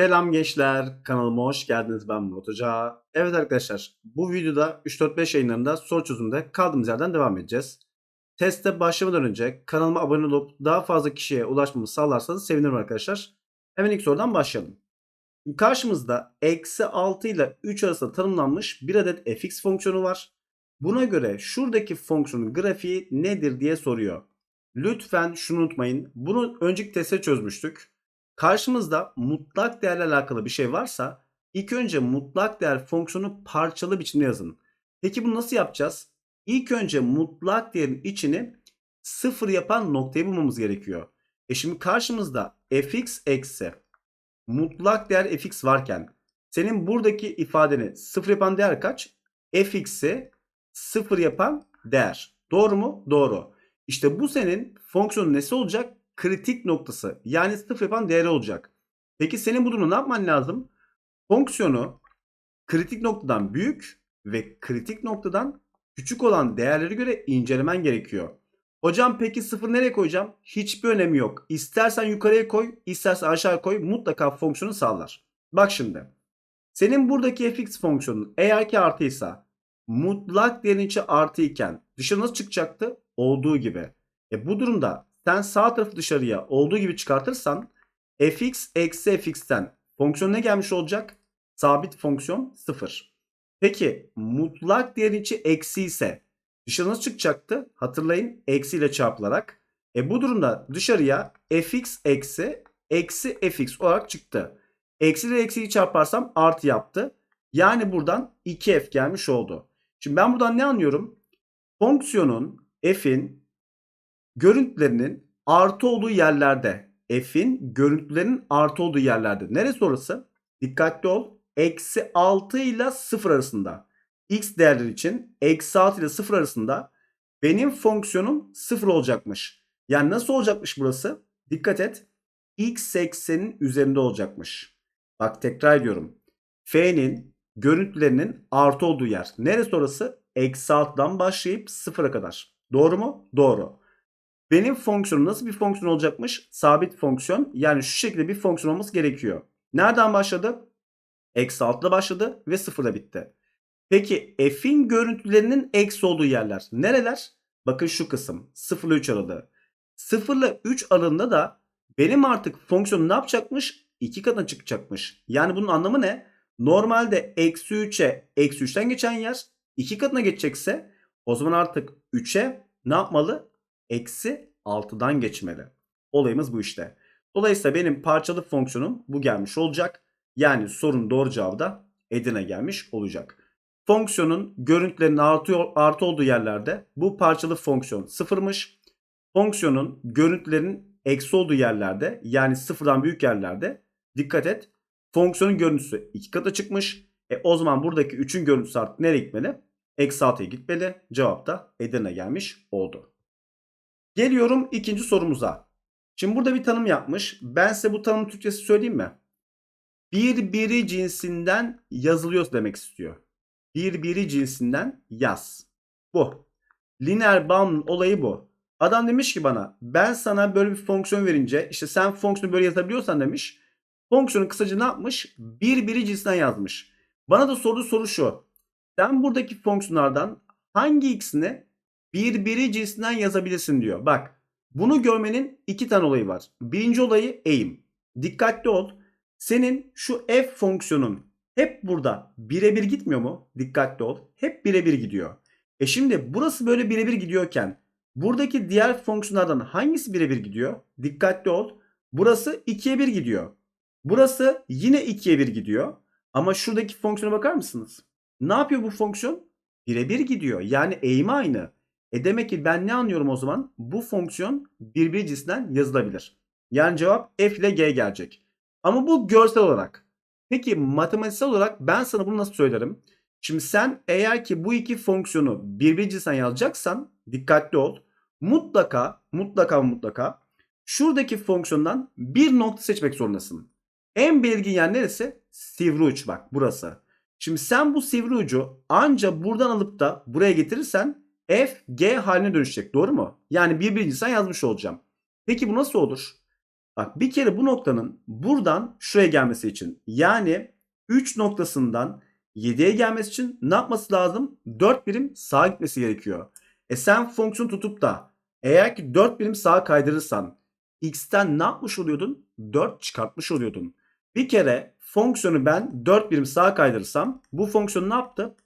Selam gençler, kanalıma hoş geldiniz. Ben Murat Hoca. Evet arkadaşlar, bu videoda 3-4-5 yayınlarında soru çözümünde kaldığımız yerden devam edeceğiz. Teste başlamadan önce kanalıma abone olup daha fazla kişiye ulaşmamı sağlarsanız sevinirim arkadaşlar. Hemen ilk sorudan başlayalım. Karşımızda eksi 6 ile 3 arasında tanımlanmış bir adet fx fonksiyonu var. Buna göre şuradaki fonksiyonun grafiği nedir diye soruyor. Lütfen şunu unutmayın. Bunu önceki testte çözmüştük. Karşımızda mutlak değerle alakalı bir şey varsa ilk önce mutlak değer fonksiyonu parçalı biçimde yazın. Peki bunu nasıl yapacağız? İlk önce mutlak değerin içini sıfır yapan noktayı bulmamız gerekiyor. E şimdi karşımızda fx eksi mutlak değer fx varken senin buradaki ifadeni sıfır yapan değer kaç? fx'i sıfır yapan değer. Doğru mu? Doğru. İşte bu senin fonksiyonun nesi olacak? Kritik noktası. Yani sıfır yapan değeri olacak. Peki senin bu durumda ne yapman lazım? Fonksiyonu kritik noktadan büyük ve kritik noktadan küçük olan değerlere göre incelemen gerekiyor. Hocam peki sıfır nereye koyacağım? Hiçbir önemi yok. İstersen yukarıya koy, istersen aşağı koy mutlaka fonksiyonu sağlar. Bak şimdi. Senin buradaki fx fonksiyonun eğer ki artıysa mutlak değerin içi artı iken dışarı nasıl çıkacaktı? Olduğu gibi. E bu durumda sen sağ tarafı dışarıya olduğu gibi çıkartırsan fx eksi fx'ten fonksiyon ne gelmiş olacak? Sabit fonksiyon 0. Peki mutlak değerin içi eksi ise dışarı nasıl çıkacaktı? Hatırlayın eksi ile çarpılarak. E bu durumda dışarıya fx eksi eksi fx olarak çıktı. Eksi ile eksiyi çarparsam artı yaptı. Yani buradan 2f gelmiş oldu. Şimdi ben buradan ne anlıyorum? Fonksiyonun f'in görüntülerinin artı olduğu yerlerde f'in görüntülerinin artı olduğu yerlerde. Neresi orası? Dikkatli ol. Eksi 6 ile 0 arasında. X değerleri için eksi 6 ile 0 arasında benim fonksiyonum 0 olacakmış. Yani nasıl olacakmış burası? Dikkat et. X eksenin üzerinde olacakmış. Bak tekrar ediyorum. F'nin görüntülerinin artı olduğu yer. Neresi orası? Eksi 6'dan başlayıp 0'a kadar. Doğru mu? Doğru. Benim fonksiyonum nasıl bir fonksiyon olacakmış? Sabit fonksiyon. Yani şu şekilde bir fonksiyon olması gerekiyor. Nereden başladı? Eksi 6'da başladı ve 0'da bitti. Peki f'in görüntülerinin eksi olduğu yerler nereler? Bakın şu kısım 0 ile 3 aralığı. 0 ile 3 aralığında da benim artık fonksiyonum ne yapacakmış? 2 katına çıkacakmış. Yani bunun anlamı ne? Normalde eksi 3'e eksi 3'ten geçen yer 2 katına geçecekse o zaman artık 3'e ne yapmalı? Eksi 6'dan geçmeli. Olayımız bu işte. Dolayısıyla benim parçalı fonksiyonum bu gelmiş olacak. Yani sorunun doğru cevabı da Edirne gelmiş olacak. Fonksiyonun görüntülerinin artı, artı olduğu yerlerde bu parçalı fonksiyon sıfırmış. Fonksiyonun görüntülerinin eksi olduğu yerlerde yani sıfırdan büyük yerlerde dikkat et. Fonksiyonun görüntüsü iki kata çıkmış. E o zaman buradaki 3'ün görüntüsü artık nereye gitmeli? Eksi 6'ya gitmeli. Cevap da Edirne gelmiş oldu. Geliyorum ikinci sorumuza. Şimdi burada bir tanım yapmış. Ben size bu tanım Türkçesi söyleyeyim mi? Birbiri cinsinden yazılıyor demek istiyor. Birbiri cinsinden yaz. Bu. Lineer bağımlının olayı bu. Adam demiş ki bana ben sana böyle bir fonksiyon verince işte sen fonksiyonu böyle yazabiliyorsan demiş. Fonksiyonu kısaca ne yapmış? Birbiri cinsinden yazmış. Bana da sorduğu soru şu. Sen buradaki fonksiyonlardan hangi ikisini birbiri cinsinden yazabilirsin diyor. Bak bunu görmenin iki tane olayı var. Birinci olayı eğim. Dikkatli ol. Senin şu f fonksiyonun hep burada birebir gitmiyor mu? Dikkatli ol. Hep birebir gidiyor. E şimdi burası böyle birebir gidiyorken buradaki diğer fonksiyonlardan hangisi birebir gidiyor? Dikkatli ol. Burası 2'ye 1 gidiyor. Burası yine 2'ye 1 gidiyor. Ama şuradaki fonksiyona bakar mısınız? Ne yapıyor bu fonksiyon? Birebir gidiyor. Yani eğimi aynı. E demek ki ben ne anlıyorum o zaman? Bu fonksiyon birbiri cinsinden yazılabilir. Yani cevap f ile g gelecek. Ama bu görsel olarak. Peki matematiksel olarak ben sana bunu nasıl söylerim? Şimdi sen eğer ki bu iki fonksiyonu birbiri cinsinden yazacaksan dikkatli ol. Mutlaka mutlaka mutlaka şuradaki fonksiyondan bir nokta seçmek zorundasın. En belirgin yer neresi? Sivri uç bak burası. Şimdi sen bu sivri ucu anca buradan alıp da buraya getirirsen f g haline dönüşecek doğru mu? Yani birbirincisinden yazmış olacağım. Peki bu nasıl olur? Bak bir kere bu noktanın buradan şuraya gelmesi için yani 3 noktasından 7'ye gelmesi için ne yapması lazım? 4 birim sağa gitmesi gerekiyor. E sen fonksiyon tutup da eğer ki 4 birim sağa kaydırırsan x'ten ne yapmış oluyordun? 4 çıkartmış oluyordun. Bir kere fonksiyonu ben 4 birim sağa kaydırırsam bu fonksiyon ne yaptı?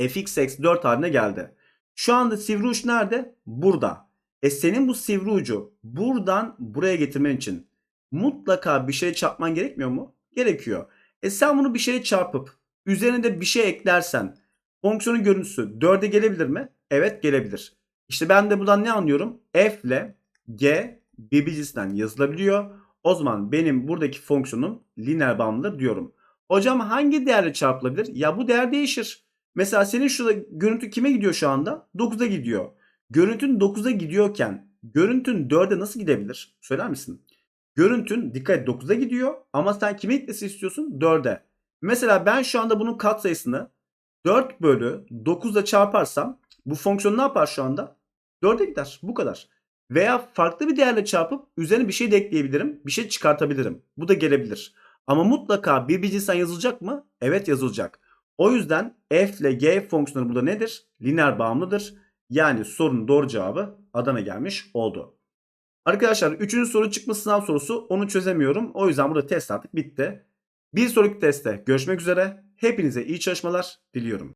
fx eksi 4 haline geldi. Şu anda sivri uç nerede? Burada. E senin bu sivri ucu buradan buraya getirmen için mutlaka bir şey çarpman gerekmiyor mu? Gerekiyor. E sen bunu bir şeye çarpıp üzerine de bir şey eklersen fonksiyonun görüntüsü 4'e gelebilir mi? Evet gelebilir. İşte ben de buradan ne anlıyorum? F ile G birbircisinden yazılabiliyor. O zaman benim buradaki fonksiyonum lineer bağımlıdır diyorum. Hocam hangi değerle çarpılabilir? Ya bu değer değişir. Mesela senin şurada görüntü kime gidiyor şu anda? 9'a gidiyor. Görüntün 9'a gidiyorken görüntün 4'e nasıl gidebilir? Söyler misin? Görüntün dikkat et 9'a gidiyor ama sen kime gitmesi istiyorsun? 4'e. Mesela ben şu anda bunun katsayısını 4 bölü 9'la çarparsam bu fonksiyon ne yapar şu anda? 4'e gider. Bu kadar. Veya farklı bir değerle çarpıp üzerine bir şey de ekleyebilirim. Bir şey çıkartabilirim. Bu da gelebilir. Ama mutlaka bir cinsten yazılacak mı? Evet yazılacak. O yüzden f ile g fonksiyonu burada nedir? Lineer bağımlıdır. Yani sorunun doğru cevabı Adana gelmiş oldu. Arkadaşlar 3. soru çıkmış sınav sorusu onu çözemiyorum. O yüzden burada test artık bitti. Bir sonraki testte görüşmek üzere. Hepinize iyi çalışmalar diliyorum.